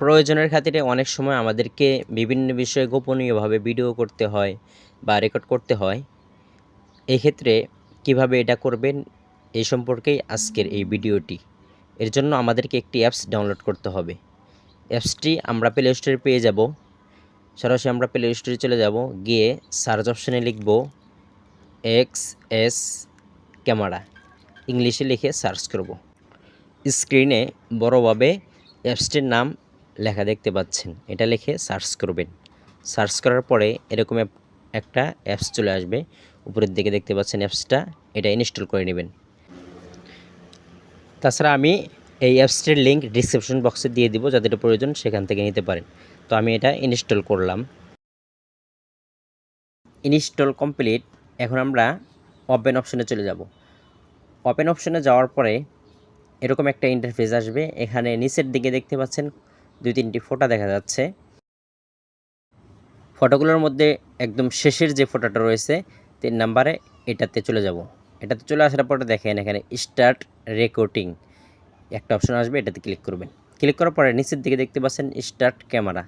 প্রয়োজনের খাতিরে অনেক সময় আমাদেরকে বিভিন্ন বিষয়ে গোপনীয়ভাবে ভিডিও করতে হয় বা রেকর্ড করতে হয়। এক্ষেত্রে কীভাবে এটা করবেন এই সম্পর্কেই আজকের এই ভিডিওটি। এর জন্য আমাদেরকে একটি অ্যাপস ডাউনলোড করতে হবে। অ্যাপসটি আমরা প্লে স্টোরে পেয়ে যাব। সরাসরি আমরা প্লে স্টোরে চলে যাব। গিয়ে সার্চ অপশানে লিখব এক্স এস ক্যামেরা ইংলিশে লিখে সার্চ করব। স্ক্রিনে বড়ভাবে অ্যাপসটির নাম লেখা দেখতে পাচ্ছেন। এটা লিখে সার্চ করবেন। সার্চ করার পরে এরকম একটা অ্যাপস চলে আসবে। উপরের দিকে দেখতে পাচ্ছেন অ্যাপসটা। এটা ইনস্টল করে নেবেন। তাছাড়া আমি এই অ্যাপসটির লিঙ্ক ডিসক্রিপশন বক্সে দিয়ে দিব যাদের প্রয়োজন সেখান থেকে নিতে পারেন। তো আমি এটা ইনস্টল করলাম। Install complete. এখন আমরা ওপেন অপশনে চলে যাব। ওপেন অপশনে যাওয়ার পরে এরকম একটা ইন্টারফেস আসবে। এখানে নিচের দিকে দেখতে পাচ্ছেন দুই তিনটি ফটো দেখা যাচ্ছে। ফটোগুলোর মধ্যে একদম শেষের যে ফোটাটা রয়েছে, তিন নাম্বারে এটাতে চলে যাব। এটাতে চলে আসার পরে দেখেন এখানে স্টার্ট রেকর্ডিং একটা অপশন আসবে, এটাতে ক্লিক করবেন। ক্লিক করার পরে নিচের দিকে দেখতে পাচ্ছেন স্টার্ট ক্যামেরা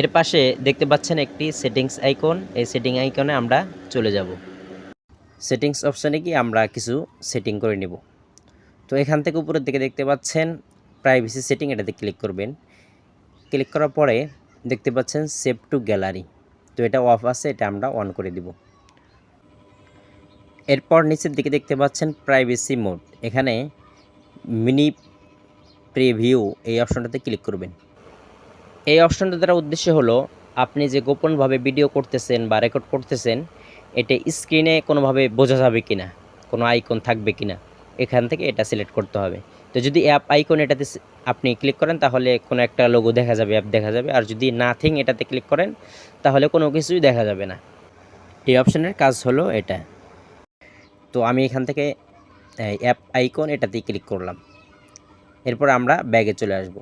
এর পাশে দেখতে পাচ্ছেন একটি সেটিংস আইকন এই সেটিং আইকনে আমরা চলে যাব। সেটিংস অপশানে কি আমরা কিছু সেটিং করে নেব। তো এখান থেকে উপরের দিকে দেখতে পাচ্ছেন প্রাইভেসি সেটিং এটাতে ক্লিক করবেন। ক্লিক করার পরে দেখতে পাচ্ছেন সেভ টু গ্যালারি। তো এটা অফ আছে, এটা আমরা অন করে দিব। এরপর নিচের দিকে দেখতে পাচ্ছেন প্রাইভেসি মোড। এখানে মিনি প্রিভিউ এই অপশনটাতে ক্লিক করবেন। এই অপশনটা দ্বারা উদ্দেশ্য হলো, আপনি যে গোপনভাবে ভিডিও করতেছেন বা রেকর্ড করতেছেন, এটা স্ক্রিনে কোনোভাবে বোঝা যাবে কিনা, কোনো আইকন থাকবে কিনা, এখান থেকে এটা সিলেক্ট করতে হবে। তো যদি অ্যাপ আইকন এটাতে আপনি ক্লিক করেন, তাহলে কোনো একটা লোগো দেখা যাবে অ্যাপ দেখা যাবে। আর যদি নাথিং এটাতে ক্লিক করেন, তাহলে কোনো কিছুই দেখা যাবে না। এই অপশনের কাজ হলো এটা। তো আমি এখান থেকে অ্যাপ আইকন এটাতেই ক্লিক করলাম। এরপর আমরা ব্যাগে চলে আসব।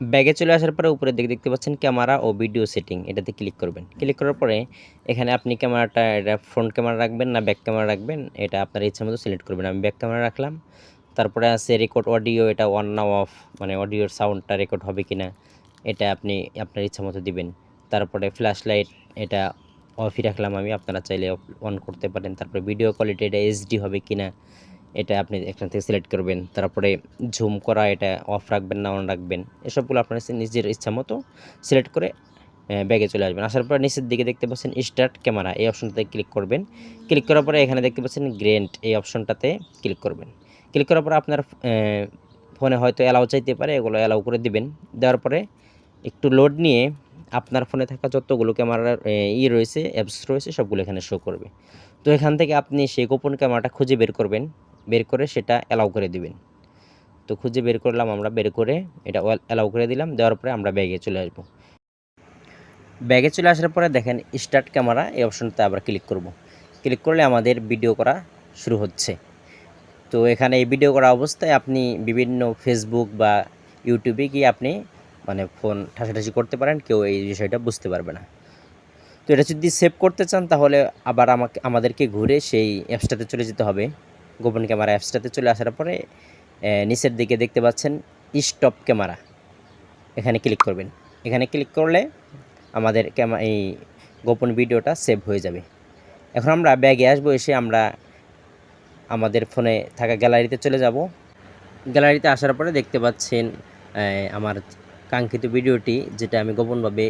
ব্যাগে চলে আসার পরে উপরের দিকে দেখতে পাচ্ছেন ক্যামেরা ও ভিডিও সেটিং এটাতে ক্লিক করবেন। ক্লিক করার পরে এখানে আপনি ক্যামেরাটা এটা ফ্রন্ট ক্যামেরা রাখবেন না ব্যাক ক্যামেরা রাখবেন, এটা আপনার ইচ্ছা মতো সিলেক্ট করবেন। আমি ব্যাক ক্যামেরা রাখলাম। তারপরে আছে রেকর্ড অডিও এটা অন না অফ মানে অডিওর সাউন্ডটা রেকর্ড হবে কি না এটা আপনি আপনার ইচ্ছা মতো দিবেন। তারপরে ফ্ল্যাশ লাইট এটা অফই রাখলাম আমি, আপনারা চাইলে অন করতে পারেন। তারপরে ভিডিও কোয়ালিটি এটা এইচডি হবে কি না এটা আপনি এখান থেকে সিলেক্ট করবেন। তারপরে ঝুম করা, এটা অফ রাখবেন না অন রাখবেন। এসবগুলো আপনার নিজের ইচ্ছা মতো সিলেক্ট করে ব্যাগে চলে আসবেন। আসার পর নিচের দিকে দেখতে পাচ্ছেন স্টার্ট ক্যামেরা এই অপশনটাতে ক্লিক করবেন। ক্লিক করার পরে এখানে দেখতে পাচ্ছেন গ্রেন্ট এই অপশনটাতে ক্লিক করবেন। ক্লিক করার পরে আপনার ফোনে হয়তো অ্যালাউ চাইতে পারে, এগুলো অ্যালাউ করে দিবেন। দেওয়ার পরে একটু লোড নিয়ে আপনার ফোনে থাকা যতগুলো ক্যামেরার ই রয়েছে অ্যাপস রয়েছে, সবগুলো এখানে শো করবে। তো এখান থেকে আপনি সেই গোপন ক্যামেরাটা খুঁজে বের করবেন, বের করে সেটা অ্যালাউ করে দিবেন। তো খুঁজে বের করলাম, আমরা বের করে এটা অ্যালাউ করে দিলাম, দেওয়ার পরে আমরা ব্যাগে চলে আসব। ব্যাগে চলে আসার পরে দেখেন স্টার্ট ক্যামেরা এই অপশনটাতে আবার ক্লিক করব। ক্লিক করলে আমাদের ভিডিও করা শুরু হচ্ছে। তো এখানে এই ভিডিও করা অবস্থায় আপনি বিভিন্ন ফেসবুক বা ইউটিউবে গিয়ে আপনি মানে ফোন ঠাসাঠাসি করতে পারেন, কেউ এই বিষয়টা বুঝতে পারবে না। তো এটা যদি সেভ করতে চান, তাহলে আবার আমাকে, আমাদেরকে ঘুরে সেই অ্যাপসটাতে চলে যেতে হবে। গোপন ক্যামেরা অ্যাপসটাতে চলে আসার পরে নিচের দিকে দেখতে পাচ্ছেন স্টপ ক্যামেরা এখানে ক্লিক করবেন। এখানে ক্লিক করলে আমাদের ক্যামা, এই গোপন ভিডিওটা সেভ হয়ে যাবে। এখন আমরা ব্যাগে আসব, এসে আমরা আমাদের ফোনে থাকা গ্যালারিতে চলে যাব। গ্যালারিতে আসার পরে দেখতে পাচ্ছেন আমার কাঙ্ক্ষিত ভিডিওটি, যেটা আমি গোপনভাবে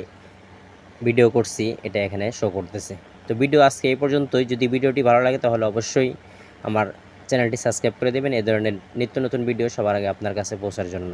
ভিডিও করছি, এটা এখানে শো করতেছে। তো ভিডিও আজকে এই পর্যন্তই। যদি ভিডিওটি ভালো লাগে, তাহলে অবশ্যই আমার চ্যানেলটি সাবস্ক্রাইব করে দেবেন। এ ধরনের নিত্য নতুন ভিডিও সবার আগে আপনার কাছে পৌঁছার জন্য।